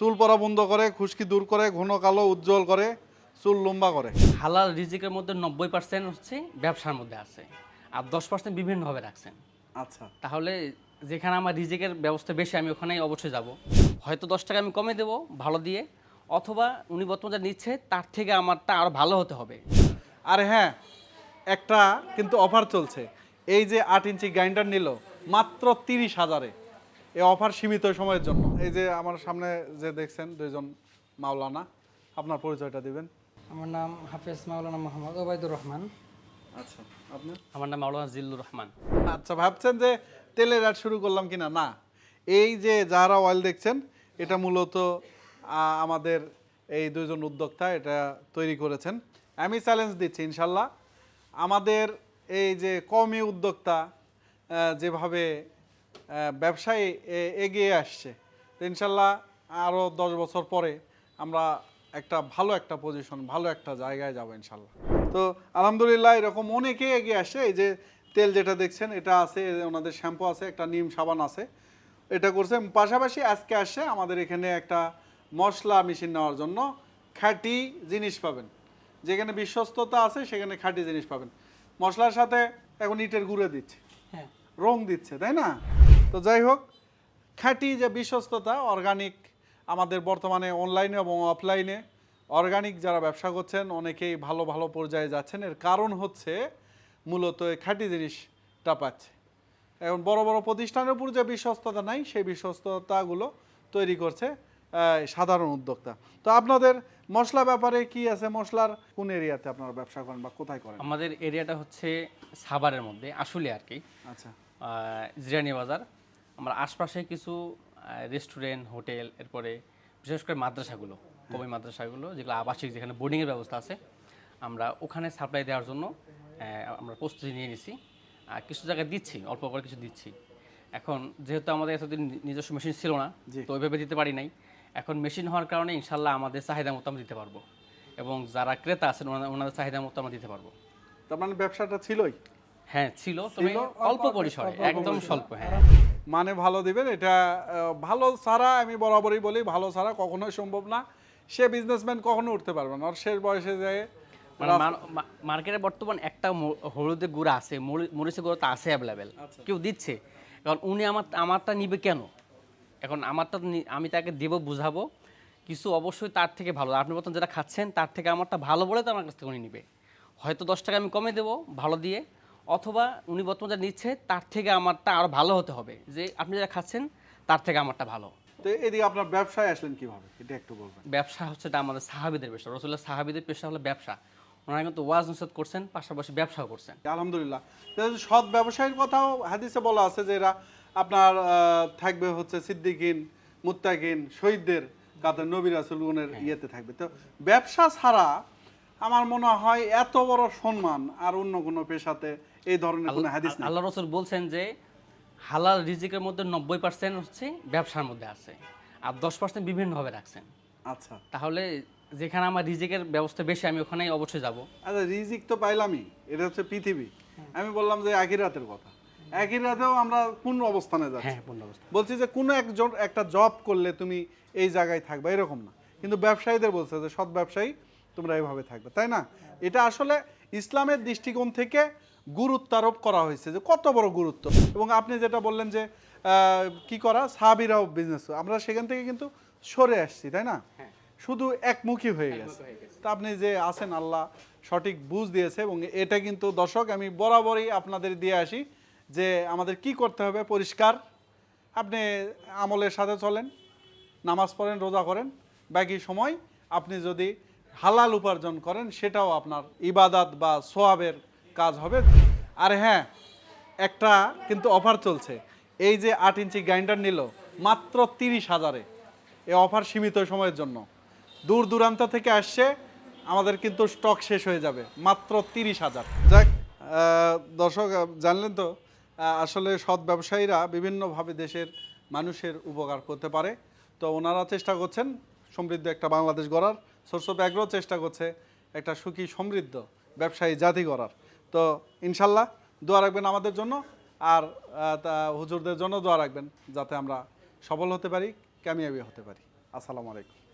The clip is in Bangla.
চুল পরা বন্ধ করে খুশকি দূর করে ঘন কালো উজ্জ্বল করে চুল লম্বা করে। হালাল রিজিকের মধ্যে নব্বই পার্সেন্ট হচ্ছে ব্যবসার মধ্যে আছে আর দশ পার্সেন্ট বিভিন্নভাবে রাখছেন। আচ্ছা। তাহলে যেখানে আমার রিজিকের ব্যবস্থা বেশি আমি ওখানেই অবশ্যই যাব। হয়তো দশ টাকা আমি কমে দেবো ভালো দিয়ে অথবা উনি বর্তমানে যা নিচ্ছে তার থেকে আমারটা আরও ভালো হতে হবে। আর হ্যাঁ একটা কিন্তু অফার চলছে। এই যে আট ইঞ্চি গ্রাইন্ডার নিল মাত্র তিরিশ হাজারে। এই অফার সীমিত সময়ের জন্য। এই যে আমার সামনে যে দেখছেন দুইজন মাওলানা আপনার পরিচয়টা দিবেন। আমার নাম হাফেজ মাওলানা মোহাম্মদ ওবায়দুর রহমান। আচ্ছা আপনি? আমার নাম মাওলানা জিল্লুর রহমান। আচ্ছা ভাবছেন যে তেলের অ্যাড শুরু করলাম কিনা? না। এই যে যারা অয়েল দেখছেন এটা মূলত আমাদের এই দুইজন উদ্যোক্তা এটা তৈরি করেছেন। আমি চ্যালেঞ্জ দিচ্ছি ইনশাল্লাহ। আমাদের এই যে কমই উদ্যোক্তা যেভাবে ব্যবসায় এ- এগিয়ে আসছে। তো ইনশাল্লাহ আরও দশ বছর পরে আমরা একটা ভালো একটা পজিশন ভালো একটা জায়গায় যাব ইনশাল্লাহ। তো আলহামদুলিল্লাহ এরকম অনেকে এগিয়ে আসছে। এই যে তেল যেটা দেখছেন এটা আছে ওনাদের শ্যাম্পু আছে একটা নিম সাবান আছে। এটা করছে পাশাপাশি আজকে আসছে আমাদের এখানে একটা মশলা মেশিন নেওয়ার জন্য খাঁটি জিনিস পাবেন। যেখানে বিশ্বস্ততা আছে সেখানে খাঁটি জিনিস পাবেন। মশলার সাথে এখন ইটের গুঁড়ে দিচ্ছে। হ্যাঁ। রং দিচ্ছে তাই না? তো যাই হোক খাঁটি যে বিশ্বস্ততা অর্গানিক আমাদের বর্তমানে অনলাইনে এবং অফলাইনে অর্গানিক যারা ব্যবসা করছেন অনেকেই ভালো ভালো পর্যায়ে যাচ্ছেন। এর কারণ হচ্ছে মূলত খাঁটি জিনিসটা পাচ্ছে। এখন বড় বড় প্রতিষ্ঠানের উপর যে বিশ্বস্ততা নাই সেই বিশ্বস্ততাগুলো তৈরি করছে সাধারণ উদ্যোক্তা। তো আপনাদের মশলা ব্যাপারে কি আছে? মশলার কোন এরিয়াতে আপনারা ব্যবসা করেন বা কোথায় করেন? আমাদের এরিয়াটা হচ্ছে সাভারের মধ্যে আসলে আর কি। আচ্ছা। জিরানি বাজার। আমার আশপাশে কিছু রেস্টুরেন্ট হোটেল এরপরে বিশেষ করে মাদ্রাসাগুলো কবি মাদ্রাসাগুলো যেগুলো আবাসিক যেখানে বোর্ডিংয়ের ব্যবস্থা আছে আমরা ওখানে সাপ্লাই দেওয়ার জন্য আমরা প্রস্তুতি নিয়ে নিছি। আর কিছু জায়গায় দিচ্ছি অল্প করে কিছু দিচ্ছি। এখন যেহেতু আমাদের এতদিন নিজস্ব মেশিন ছিল না। তো ওইভাবে দিতে পারি নাই। এখন মেশিন হওয়ার কারণে ইনশাল্লাহ আমাদের চাহিদা মতো আমরা দিতে পারব। এবং যারা ক্রেতা আছেন ওনাদের- ওনাদের চাহিদা মতো আমরা দিতে পারব। তার মানে ব্যবসাটা ছিলই? হ্যাঁ ছিল তবে অল্প পরিসরে একদম স্বল্প হ্যাঁ। মানে ভালো দিবেন এটা ভালো ছাড়া আমি বরাবরই বলি ভালো ছাড়া কখনোই সম্ভব না। সে বিজনেসম্যান কখনো উঠতে পারবে না ওর শেষ বয়সে যায় মানে মার্কেটে বর্তমান একটা হলুদের গুঁড়া আছে মরিচের গুঁড়া তো আছে অ্যাভেলেবেল আচ্ছা। কেউ দিচ্ছে। কারণ উনি আমার আমারটা নিবে কেন? এখন আমারটা আমি তাকে দেবো বুঝাবো কিছু অবশ্যই তার থেকে ভালো। আপনি বর্তমান যেটা খাচ্ছেন তার থেকে আমারটা ভালো বলে তো আমার কাছ থেকে উনি নিবে। হয়তো দশ টাকা আমি কমে দেবো ভালো দিয়ে। অথবা উনি বর্তমান যা নিচ্ছে তার থেকে আমারটা আরও ভালো হতে হবে। যে আপনি যেটা খাচ্ছেন তার থেকে আমারটা ভালো। তো এদিকে আপনার ব্যবসায় আসলেন কীভাবে? এটা একটু বলবেন। ব্যবসা হচ্ছে এটা আমাদের সাহাবিদের পেশা। রসুল্লাহ সাহাবিদের পেশা হলো ব্যবসা। ওনারা কিন্তু ওয়াজ নসিহত করছেন পাশাপাশি ব্যবসাও করছেন। আলহামদুলিল্লাহ। যে সৎ ব্যবসায়ীর কথাও হাদিসে বলা আছে যে এরা আপনার থাকবে হচ্ছে সিদ্দিকিন মুত্তাকিন শহীদদের কাদের নবী রাসুলগুনের ইয়েতে থাকবে। তো ব্যবসা ছাড়া আমার মনে হয় এত বড় সম্মান আর অন্য কোনো পেশাতে এই ধরনের কোনো হাদিস নেই। আল্লাহ রসুল বলছেন যে হালাল রিজিকের মধ্যে নব্বই পার্সেন্ট হচ্ছে ব্যবসার মধ্যে আছে আর দশ পার্সেন্ট বিভিন্নভাবে রাখছেন। আচ্ছা। তাহলে যেখানে আমার রিজিকের ব্যবস্থা বেশি আমি ওখানেই অবশ্যই যাব। আচ্ছা রিজিক তো পাইলামই এটা হচ্ছে পৃথিবী। আমি বললাম যে আখিরাতের কথা। আখিরাতেও আমরা কোন অবস্থানে যাচ্ছি? হ্যাঁ বলছি যে কোনো একজন একটা জব করলে তুমি এই জায়গায় থাকবে এরকম না। কিন্তু ব্যবসায়ীদের বলছে যে সৎ ব্যবসায়ী তোমরা এইভাবে থাকবে তাই না? এটা আসলে ইসলামের দৃষ্টিকোণ থেকে গুরুত্ব আরোপ করা হয়েছে যে কত বড় গুরুত্ব। এবং আপনি যেটা বললেন যে কি করা? সাহাবিরাও বিজনেস আমরা সেখান থেকে কিন্তু সরে আসছি তাই না? শুধু একমুখী হয়ে গেছে। তা আপনি যে আছেন আল্লাহ সঠিক বুঝ দিয়েছে এবং এটা কিন্তু দর্শক আমি বরাবরই আপনাদের দিয়ে আসি যে আমাদের কি করতে হবে পরিষ্কার। আপনি আমলের সাথে চলেন নামাজ পড়েন রোজা করেন বাকি সময় আপনি যদি হালাল উপার্জন করেন, সেটাও আপনার ইবাদাত বা সোয়াবের কাজ হবে। আর হ্যাঁ একটা কিন্তু অফার চলছে। এই যে আট ইঞ্চি গ্রাইন্ডার নিল, মাত্র তিরিশ হাজারে। এই অফার সীমিত সময়ের জন্য। দূর দূরান্ত থেকে আসছে, আমাদের কিন্তু স্টক শেষ হয়ে যাবে, মাত্র তিরিশ হাজার। যাক দর্শক জানলেন তো আসলে সৎ ব্যবসায়ীরা বিভিন্নভাবে দেশের মানুষের উপকার করতে পারে। তো ওনারা চেষ্টা করছেন সমৃদ্ধ একটা বাংলাদেশ গড়ার। সোর্স অফ অ্যাগ্রো চেষ্টা করছে একটা সুখী, সমৃদ্ধ ব্যবসায়ী জাতি করার তো ইনশাল্লাহ দোয়া রাখবেন আমাদের জন্য আর তা হুজুরদের জন্য দোয়া রাখবেন যাতে আমরা সফল হতে পারি, কামিয়াবি হতে পারি আসসালামু আলাইকুম।